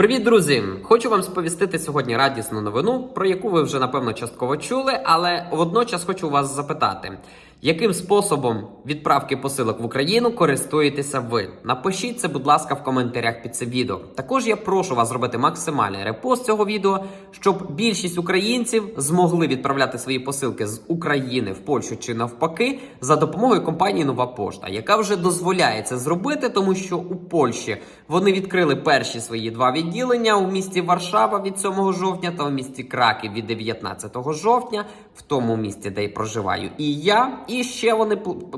Привіт, друзі! Хочу вам сповістити сьогодні радісну новину, про яку ви вже напевно частково чули, але водночас хочу вас запитати, яким способом відправки посилок в Україну користуєтеся ви? Напишіть це, будь ласка, в коментарях під цим відео. Також я прошу вас зробити максимальний репост цього відео, щоб більшість українців змогли відправляти свої посилки з України в Польщу чи навпаки за допомогою компанії Нова Пошта, яка вже дозволяє це зробити, тому що у Польщі вони відкрили перші свої два відділення у місті Варшава від 7 жовтня та у місті Краків від 19 жовтня, в тому місті, де я проживаю, і я. І ще вони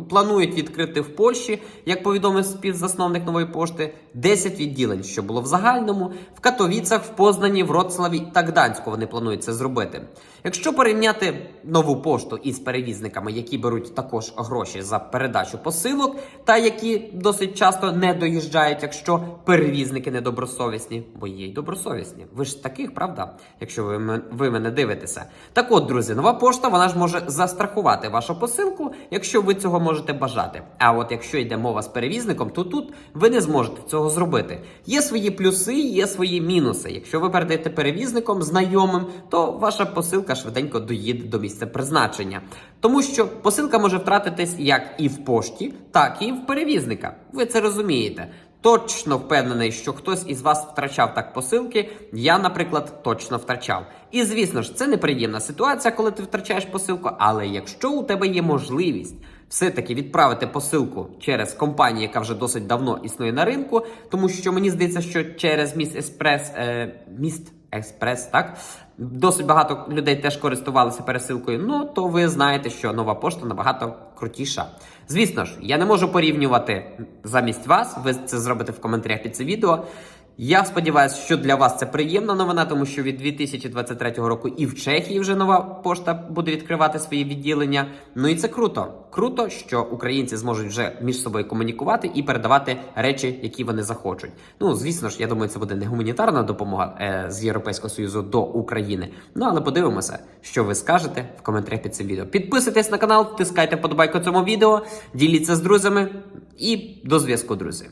планують відкрити в Польщі, як повідомив співзасновник нової пошти, 10 відділень, що було в загальному, в Катовіцах, в Познані, Вроцлаві та Гданську вони планують це зробити. Якщо порівняти нову пошту із перевізниками, які беруть також гроші за передачу посилок, та які досить часто не доїжджають, якщо перевізники недобросовісні, бо є й добросовісні. Ви ж таких, правда? Якщо ви, ви мене дивитеся. Так от, друзі, нова пошта вона ж може застрахувати вашу посилку, якщо ви цього можете бажати. А от якщо йде мова з перевізником, то тут ви не зможете цього зробити. Є свої плюси, є свої мінуси. Якщо ви передаєте перевізником знайомим, то ваша посилка швиденько доїде до місця призначення. Тому що посилка може втратитись як і в пошті, так і в перевізника. Ви це розумієте. Точно впевнений, що хтось із вас втрачав так посилки. Я, наприклад, точно втрачав. І звісно ж, це неприємна ситуація, коли ти втрачаєш посилку. Але якщо у тебе є можливість все-таки відправити посилку через компанію, яка вже досить давно існує на ринку, тому що мені здається, що через міст Еспрес, е, міст Експрес, так досить багато людей теж користувалися пересилкою. Ну то ви знаєте, що нова пошта набагато крутіша. Звісно ж, я не можу порівнювати замість вас. Ви це зробите в коментарях під це відео. Я сподіваюся, що для вас це приємна новина, тому що від 2023 року і в Чехії вже нова пошта буде відкривати свої відділення. Ну і це круто. Круто, що українці зможуть вже між собою комунікувати і передавати речі, які вони захочуть. Ну звісно ж, я думаю, це буде не гуманітарна допомога е, з Європейського союзу до України. Ну але подивимося, що ви скажете в коментарях під цим відео. Підписуйтесь на канал, тискайте подобайку цьому відео, діліться з друзями і до зв'язку, друзі.